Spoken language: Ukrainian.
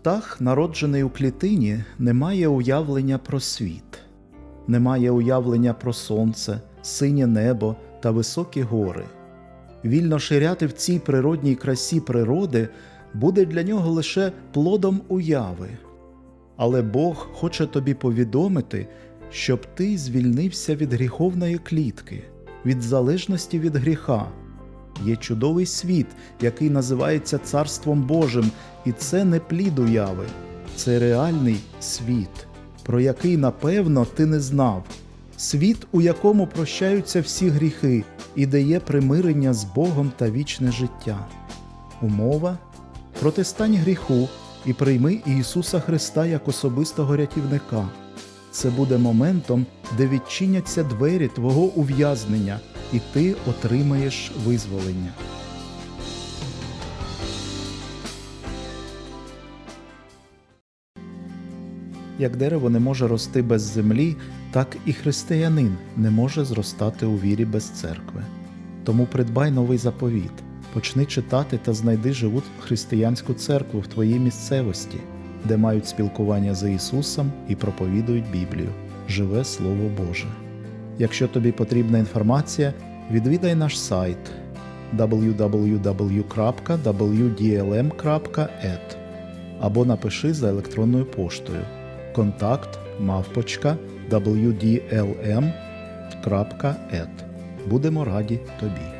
Птах, народжений у клітині, не має уявлення про світ, не має уявлення про сонце, синє небо та високі гори. Вільно ширяти в цій природній красі природи буде для нього лише плодом уяви. Але Бог хоче тобі повідомити, щоб ти звільнився від гріховної клітки, від залежності від гріха. Є чудовий світ, який називається Царством Божим, і це не плід уяви, це реальний світ, про який напевно ти не знав. Світ, у якому прощаються всі гріхи і дає примирення з Богом та вічне життя. Умова протистань гріху і прийми Ісуса Христа як особистого рятівника. Це буде моментом, де відчиняться двері твого ув'язнення, і ти отримаєш визволення. Як дерево не може рости без землі, так і християнин не може зростати у вірі без церкви. Тому придбай новий заповіт, почни читати та знайди живу християнську церкву в твоїй місцевості, де мають спілкування з Ісусом і проповідують Біблію, живе Слово Боже. Якщо тобі потрібна інформація, відвідай наш сайт www.wdlm.et або напиши за електронною поштою контакт мавпочка wdlm.et. Будемо раді тобі.